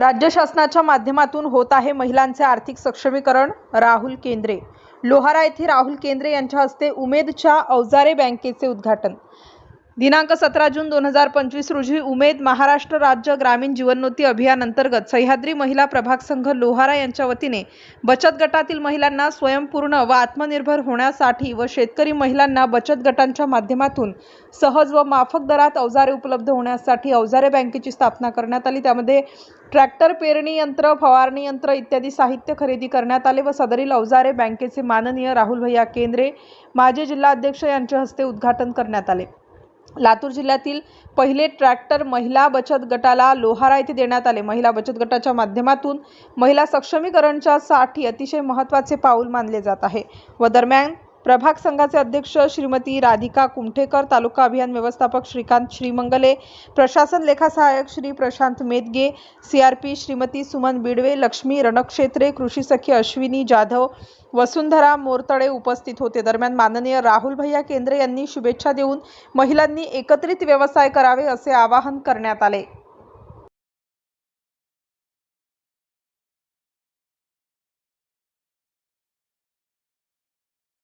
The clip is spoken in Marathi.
राज्य शासनाच्या माध्यमातून होत आहे महिलांचे आर्थिक सक्षमीकरण. राहुल केंद्रे. लोहारा येथे राहुल केंद्रे यांच्या हस्ते उमेदच्या अवजारे बँकेचे उद्घाटन. दिनांक सतरा जून दोन हजार पंचवीस रोजी उमेद महाराष्ट्र राज्य ग्रामीण जीवनोन्नती अभियान अंतर्गत सह्याद्री महिला प्रभाग संघ लोहारा यांच्या वतीने बचत गटातील महिलांना स्वयंपूर्ण व आत्मनिर्भर होण्यासाठी व शेतकरी महिलांना बचत गटांच्या माध्यमातून सहज व माफक दरात अवजारे उपलब्ध होण्यासाठी अवजारे बँकेची स्थापना करण्यात आली. त्यामध्ये ट्रॅक्टर पेरणी यंत्र फवारणी यंत्र इत्यादी साहित्य खरेदी करण्यात आले व सदरील अवजारे बँकेचे माननीय राहुल भैया केंद्रे माजी जिल्हाध्यक्ष यांच्या हस्ते उद्घाटन करण्यात आले. लातूर जिल्ह्यातील पहिले ट्रॅक्टर महिला बचत गटाला लोहारा येथे देण्यात आले. महिला बचत गटाच्या माध्यमातून महिला सक्षमीकरणच्या साठी अतिशय महत्त्वाचे पाऊल मानले जात आहे. व दरम्यान प्रभाग संघाचे अध्यक्ष श्रीमती राधिका कुमठेकर तालुका अभियान व्यवस्थापक श्रीकांत श्रीमंगले प्रशासन लेखा सहाय्यक श्री प्रशांत मेदगे सीआरपी श्रीमती सुमन बिडवे लक्ष्मी रणक्षेत्रे कृषी सखी अश्विनी जाधव वसुंधरा मोरतडे उपस्थित होते. दरम्यान माननीय राहुल भैया केंद्रे यांनी शुभेच्छा देऊन महिलांनी एकत्रित व्यवसाय करावे असे आवाहन करण्यात आले.